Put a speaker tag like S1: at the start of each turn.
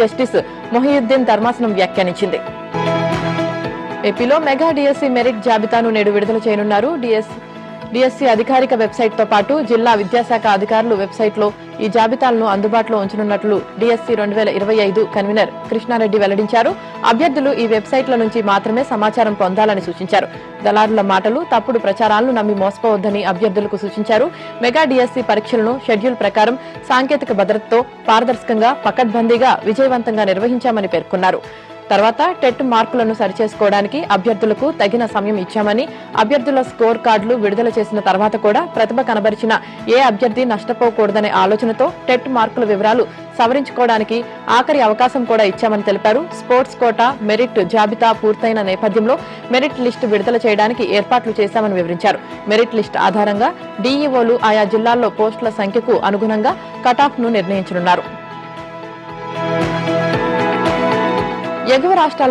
S1: Justice Mohiuddin ధర్మాసనం వ్యాఖ్యానించింది. ఏపీలో మెగా డిఎస్సి మెరిట్ జాబితాను నేడు విడుదల చేయనున్నారు. డిఎస్ డిఎస్సి అధికారిక వెబ్సైట్తో పాటు జిల్లా విద్యాశాఖ అధికారులు వెబ్సైట్లో ఈ జాబితాలను అందుబాటులో ఉంచనున్నట్లు డిఎస్సి రెండు వేల ఇరవై ఐదు కన్వీనర్ కృష్ణారెడ్డి వెల్లడించారు. అభ్యర్థులు ఈ వెబ్సైట్ల నుంచి మాత్రమే సమాచారం పొందాలని సూచించారు. దళారుల మాటలు తప్పుడు ప్రచారాలను నమ్మి మోసపోవద్దని అభ్యర్థులకు సూచించారు. మెగా డిఎస్సి పరీక్షలను షెడ్యూల్ ప్రకారం సాంకేతిక భద్రతతో పారదర్శకంగా పకడ్బందీగా విజయవంతంగా నిర్వహించామని పేర్కొన్నారు. తర్వాత టెట్ మార్కులను సరిచేసుకోవడానికి అభ్యర్థులకు తగిన సమయం ఇచ్చామని అభ్యర్థుల స్కోర్ కార్డులు విడుదల చేసిన తర్వాత కూడా ప్రతిభ కనబరిచిన ఏ అభ్యర్థి నష్టపోకూడదనే ఆలోచనతో టెట్ మార్కుల వివరాలు సవరించుకోవడానికి ఆఖరి అవకాశం కూడా ఇచ్చామని తెలిపారు. స్పోర్ట్స్ కోటా మెరిట్ జాబితా పూర్తయిన నేపథ్యంలో మెరిట్ లిస్టు విడుదల చేయడానికి ఏర్పాట్లు చేశామని వివరించారు. మెరిట్ లిస్ట్ ఆధారంగా డీఈఓలు ఆయా జిల్లాల్లో పోస్టుల సంఖ్యకు అనుగుణంగా కటాఫ్ను నిర్ణయించనున్నారు. ఎగువ రాష్ట్రాల